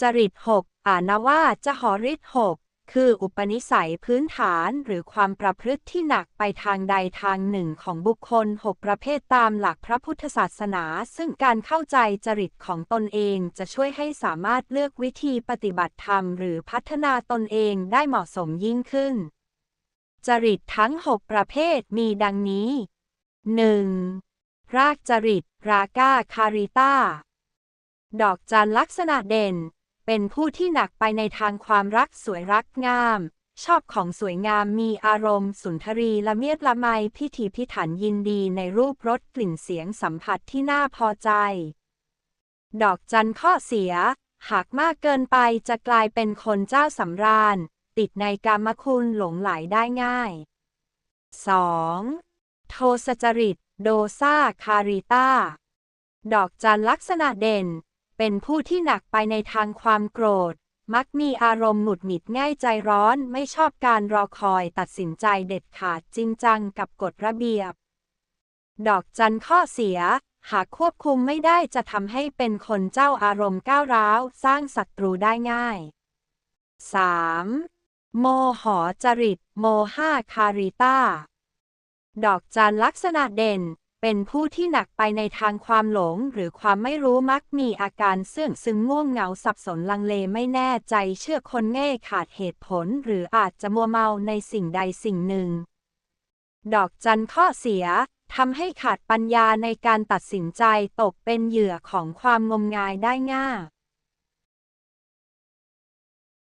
จริตหกอ่านว่าจะหอริตหกคืออุปนิสัยพื้นฐานหรือความประพฤติที่หนักไปทางใดทางหนึ่งของบุคคลหกประเภทตามหลักพระพุทธศาสนา ซึ่งการเข้าใจจริตของตนเองจะช่วยให้สามารถเลือกวิธีปฏิบัติธรรมหรือพัฒนาตนเองได้เหมาะสมยิ่งขึ้น จริตทั้งหกประเภทมีดังนี้ 1. รากจริต ราก้าคาริต้า ดอกจันลักษณะเด่น เป็นผู้ที่หนักไปในทางความรักสวยรักงาม ชอบของสวยงามมีอารมณ์ สุนทรีละเมียดละไมพิถีพิถันยินดีในรูปรสกลิ่นเสียงสัมผัสที่น่าพอใจ ดอกจันข้อเสีย หากมากเกินไปจะกลายเป็นคนเจ้าสำราญ ติดในกามคุณหลงไหลได้ง่าย 2. โทสจริต โดซาคาริต้า ดอกจันลักษณะเด่น เป็นผู้ที่หนักไปในทางความโกรธ มักมีอารมณ์หงุดหงิดง่ายใจร้อน ไม่ชอบการรอคอยตัดสินใจเด็ดขาดจริงจังกับกฎระเบียบ ดอกจันข้อเสีย หากควบคุมไม่ได้จะทำให้เป็นคนเจ้าอารมณ์ก้าวร้าว สร้างศัตรูได้ง่าย 3. โมหอจริต โมห้าคาริต้าดอกจันลักษณะเด่น เป็นผู้ที่หนักไปในทางความหลงหรือความไม่รู้มักมีอาการเสื่องซึมง่วงเหงาสับสนลังเลไม่แน่ใจเชื่อคนง่ขาดเหตุผล หรืออาจจะมัวเมาในสิ่งใดสิ่งหนึ่ง ดอกจันข้อเสียทำให้ขาดปัญญาในการตัดสินใจตกเป็นเหยื่อของความงมงายได้ง่าย